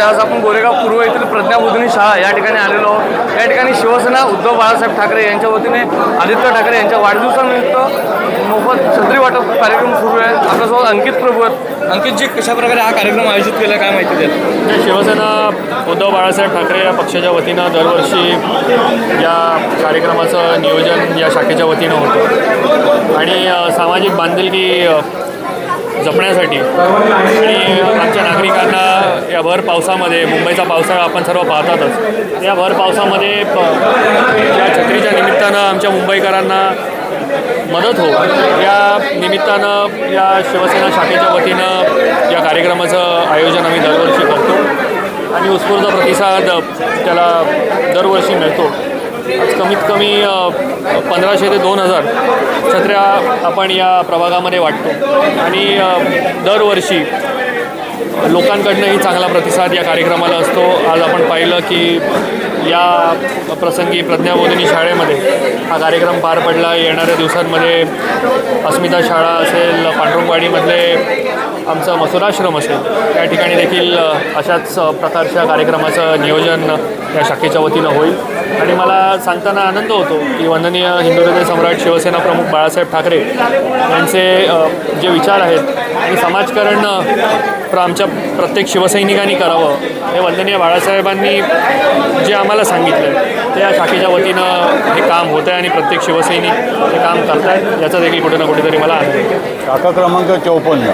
नमस्ते आज आपण गोरेगाव पूर्व येथील प्रज्ञाबोधिनी शाळा या ठिकाणी आलेलो आहोत. या ठिकाणी शिवसेना उद्धव बाळासाहेब ठाकरे यांच्या वतीने आदित्य ठाकरे यांच्या वाढदिवसानिमित्त मोफत छत्री वाटप कार्यक्रम सुरू आहे. आपल्यासोबत अंकित प्रभू आहेत. अंकितजी कशाप्रकारे हा कार्यक्रम आयोजित केला काय माहिती द्याल? शिवसेना उद्धव बाळासाहेब ठाकरे या पक्षाच्या वतीनं दरवर्षी या कार्यक्रमाचं नियोजन या शाखेच्या वतीनं होतं. आणि सामाजिक बांधिलकी जपण्यासाठी. आणि आमच्या नागरिकांना या भर पावसामध्ये मुंबईचा पावसाळा आपण सर्व पाहतातच. या भर पावसामध्ये प- या छत्रीच्या निमित्तानं आमच्या मुंबईकरांना मदत हो. या निमित्तानं या शिवसेना शाखेच्या वतीनं या कार्यक्रमाचं आयोजन आम्ही दरवर्षी करतो. आणि उत्स्फूर्त प्रतिसाद त्याला दरवर्षी मिळतो. कमीत कमी पंधराशे ते दोन हजार छत्र्या आपण या प्रभागामध्ये वाटतो. आणि दरवर्षी लोकांकडनंही चांगला प्रतिसाद या कार्यक्रमाला असतो. आज आपण पाहिलं की या प्रसंगी प्रज्ञाबोधिनी शाळेमध्ये हा कार्यक्रम पार पडला. येणाऱ्या दिवसांमध्ये अस्मिता शाळा असेल पांडुरंगवाडीमधले आमचं मसुराश्रम असेल या ठिकाणी देखील अशाच प्रकारच्या कार्यक्रमाचं नियोजन या शाखेच्या वतीनं होईल. आणि मला सांगताना आनंद होतो की वंदनीय हिंदू हृदय सम्राट शिवसेना प्रमुख बाळासाहेब ठाकरे यांचे जे विचार आहेत आणि समाजकारण प्र आमच्या प्रत्येक शिवसैनिकांनी करावं हे वंदनीय बाळासाहेबांनी जे आम्हाला सांगितलं आहे ते या शाखेच्या वतीनं हे काम होतं आहे आणि प्रत्येक शिवसैनिक हे काम करत आहेत याचा देखील कुठे ना कुठेतरी मला आनंद आहे शाखा क्रमांक चौपन्न.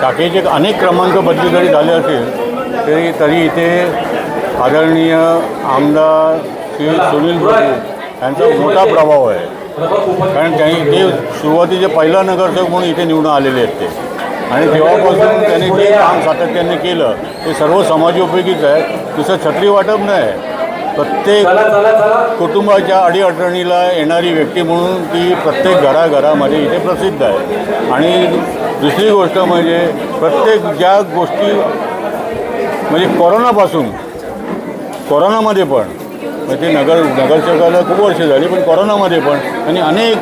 शाखेचे अनेक क्रमांक बदली जरी झाले असेल तरी तरी इथे आदरणीय आमदार श्री सुनील प्रभू यांचा मोठा प्रभाव आहे. कारण त्यांनी ते सुरुवातीचे पहिला नगरसेवक म्हणून इथे निवडून आलेले आहेत ते. आणि तेव्हापासून त्यांनी जे काम सातत्याने केलं ते सर्व समाजोपयोगीच आहे. नुसतं छत्री वाटप नाही. प्रत्येक कुटुंबाच्या अडीअडचणीला येणारी व्यक्ती म्हणून ती प्रत्येक घराघरामध्ये इथे प्रसिद्ध आहे. आणि दुसरी गोष्ट म्हणजे प्रत्येक ज्या गोष्टी म्हणजे कोरोनापासून कोरोनामध्ये पण म्हणजे ते नगर नगरसेवकाला खूप वर्ष झाली पण कोरोनामध्ये पण. त्यांनी अनेक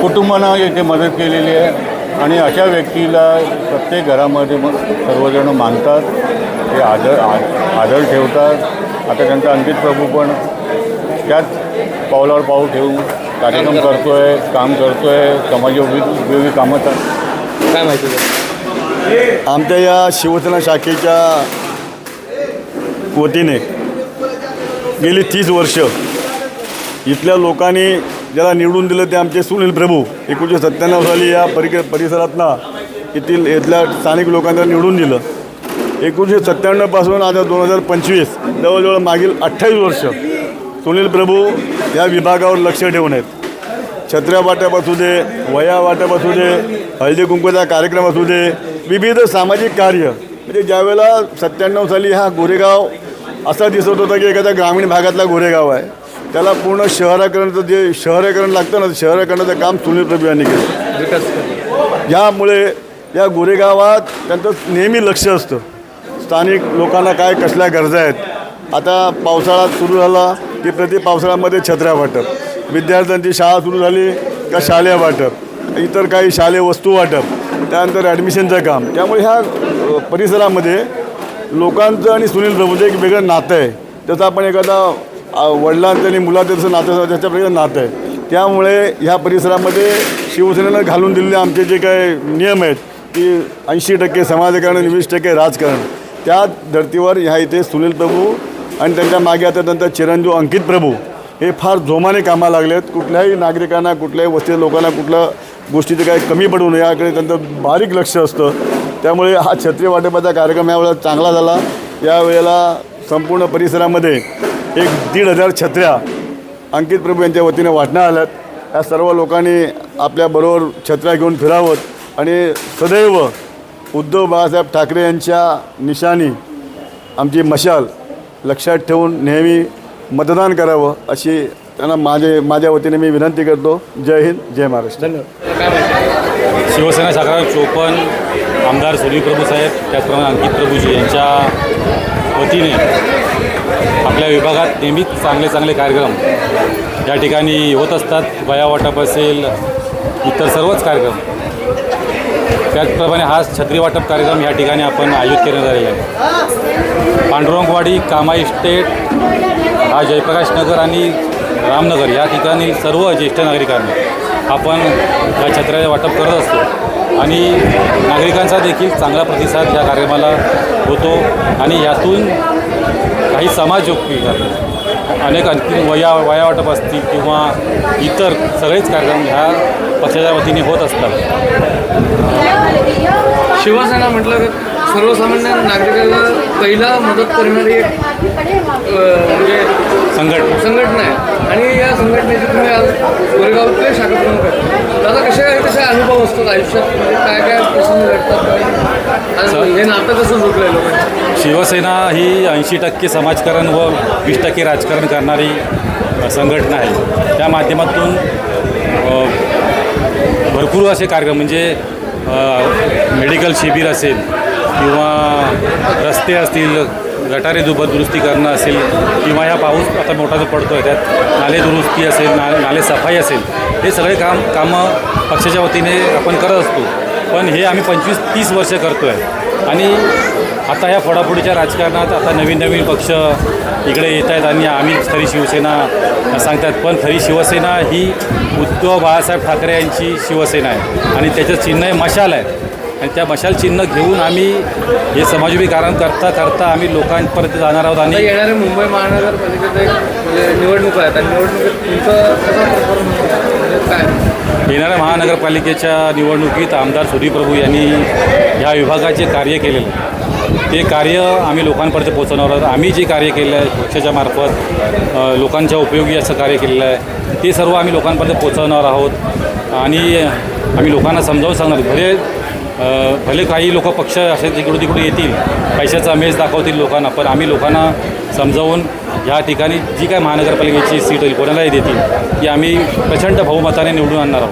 कुटुंबांना इथे मदत केलेली आहे. आणि अशा व्यक्तीला प्रत्येक घरामध्ये मग सर्वजण मानतात ते आदर आ- आदर ठेवतात. आता त्यांचा अंकित प्रभू पण त्याच पावलावर पाऊल ठेवून कार्यक्रम करतो आहे काम करतो आहे समाजोपयोगी कामं चा- काय माहिती आमच्या या शिवसेना शाखेच्या वतीने गेली तीस वर्ष. इथल्या लोकांनी ज्याला निवडून दिलं ते आमचे सुनील प्रभू एकोणीसशे सत्त्याण्णव साली या परिक परिसरातनं येथील इथल्या स्थानिक लोकांना निवडून दिलं. एकोणीसशे सत्त्याण्णवपासून आता दोन हजार पंचवीस जवळजवळ मागील अठ्ठावीस वर्ष सुनील प्रभू या विभागावर लक्ष ठेवून आहेत. छत्र्या वाटप असू दे वया वाटप असू दे हळदी कुंकूचा कार्यक्रम असू दे विविध सामाजिक कार्य. म्हणजे ज्यावेळेला सत्त्याण्णव साली हा गोरेगाव असा दिसत होता की एखाद्या ग्रामीण भागातला गोरेगाव आहे. त्याला पूर्ण शहराकरणाचं जे शहरीकरण लागतं ना ते शहरीकरणाचं काम सुनील प्रभू यांनी केलं. विकास यामुळे या गोरेगावात त्यांचं नेहमी लक्ष असतं. स्थानिक लोकांना काय कसल्या गरजा आहेत? आता पावसाळा सुरू झाला की प्रति पावसाळ्यामध्ये छत्र्या वाटप. विद्यार्थ्यांची शाळा सुरू झाली का शालेय वाटप. इतर काही शालेय वस्तू वाटप. त्यानंतर ॲडमिशनचं काम. त्यामुळे ह्या परिसरामध्ये लोकांचं आणि सुनील प्रभूचं एक वेगळं नातं आहे. त्याचं आपण एखादा वडिलांचं आणि मुलाचं जसं नातं त्याच्या वेगळं नातं आहे. त्यामुळे ह्या परिसरामध्ये शिवसेनेनं घालून दिलेले आमचे जे काही नियम आहेत की ऐंशी टक्के समाजकारण आणि वीस टक्के राजकारण त्या धर्तीवर ह्या इथे सुनील प्रभू आणि त्यांच्या मागे आता त्यांचा चिरंजीव अंकित प्रभू हे फार जोमाने कामाला लागले आहेत कुठल्याही नागरिकांना कुठल्याही वस्ती लोकांना कुठल्या गोष्टीचं काही कमी पडू नये याकडे त्यांचं बारीक लक्ष असतं. त्यामुळे हा छत्री वाटपाचा कार्यक्रम यावेळेला चांगला झाला. यावेळेला संपूर्ण परिसरामध्ये एक दीड हजार छत्र्या अंकित प्रभू यांच्या वतीने वाटण्यात आल्यात. या सर्व लोकांनी आपल्याबरोबर छत्र्या घेऊन फिरावं आणि सदैव उद्धव बाळासाहेब ठाकरे यांच्या निशाणी आमची मशाल लक्षात ठेवून नेहमी मतदान करावं अशी त्यांना माझे माझ्या वतीने मी विनंती करतो. जय हिंद जय महाराष्ट्र. धन्यवाद. शिवसेना शाखा चोपन्न आमदार सुनील प्रभू साहेब त्याचप्रमाणे अंकित प्रभूजी यांच्या वतीने आपल्या विभागात नेहमीच चांगले चांगले कार्यक्रम या ठिकाणी होत असतात वया वाटप असेल इतर सर्वच कार्यक्रम. त्याचप्रमाणे हा छत्री वाटप कार्यक्रम या ठिकाणी आपण आयोजित करण्यात आलेला आहे. पांडुरंगवाडी कामा इस्टेट हा जयप्रकाश नगर आणि रामनगर या ठिकाणी सर्व ज्येष्ठ नागरिकांना आपण या छत्र्याचे वाटप करत असतो. आणि नागरिकांचा देखील चांगला प्रतिसाद या कार्यक्रमाला होतो. आणि यातून काही समाजोपयोगी अनेक आणखी वया वया वाटप असतील किंवा इतर सगळेच कार्यक्रम ह्या पक्षाच्या वतीने होत असतात. शिवसेना म्हटलं तर सर्वसामान्य नागरिकाला पहिला मदत करणारी एक म्हणजे संघटना. संघटना आहे. आणि तुम्ही आज शाखा आहेत दादा कसे काय कसे अनुभव असतात आयुष्यात? म्हणजे काय काय प्रसंग घडतात? हे नातं कसं जुटलं लोकांचं शिवसेना ही ऐंशी टक्के समाजकारण व वीस टक्के राजकारण करणारी संघटना आहे. त्या माध्यमातून भरपूर असे कार्यक्रम म्हणजे मेडिकल शिबिर असेल किंवा रस्ते असतील गटारे दुब दुरुस्ती करणं असेल किंवा ह्या पाऊस आता मोठा जो पडतो आहे त्यात नाले दुरुस्ती असेल ना नाले सफाई असेल हे सगळे काम कामं पक्षाच्या वतीने आपण करत असतो. पण हे आम्ही पंचवीस तीस वर्ष करतो आहे आणि आता ह्या फोडाफोडीच्या राजकारणात आता नवीन नवीन पक्ष इकडे येत आहेत आणि आम्ही खरी शिवसेना सांगतात पण खरी शिवसेना ही उद्धव बाळासाहेब ठाकरे यांची शिवसेना आहे. आणि त्याचं चिन्ह आहे मशाल आहे. आणि त्या मशाल चिन्ह घेऊन आम्ही हे समाजोपी कारण करता करता आम्ही लोकांपर्यंत जाणार आहोत आणि येणारे मुंबई महानगरपालिकेचं एक म्हणजे निवडणूक आहेत. आणि निवडणुकीत तुमचं कसा परफॉर्मन्स म्हणजे? काय? येणाऱ्या महानगरपालिकेच्या निवडणुकीत आमदार सूर्यप्रभू यांनी ह्या विभागाचे कार्य केलेलं आहे. ते कार्य आम्ही लोकांपर्यंत पोहोचवणार आहोत. आम्ही जे कार्य केलं आहे पक्षाच्या मार्फत अ, लोकांच्या उपयोगी असं कार्य केलेलं आहे ते सर्व आम्ही लोकांपर्यंत पोहोचवणार आहोत. आणि आम्ही लोकांना समजावून सांगणार भले भले काही लोक पक्ष असे तिकडून तिकडे येतील पैशाचा मेज दाखवतील लोकांना पण आम्ही लोकांना समजावून या ठिकाणी जी काय महानगरपालिकेची सीट होईल कोणालाही देतील ती आम्ही प्रचंड बहुमताने निवडून आणणार आहोत.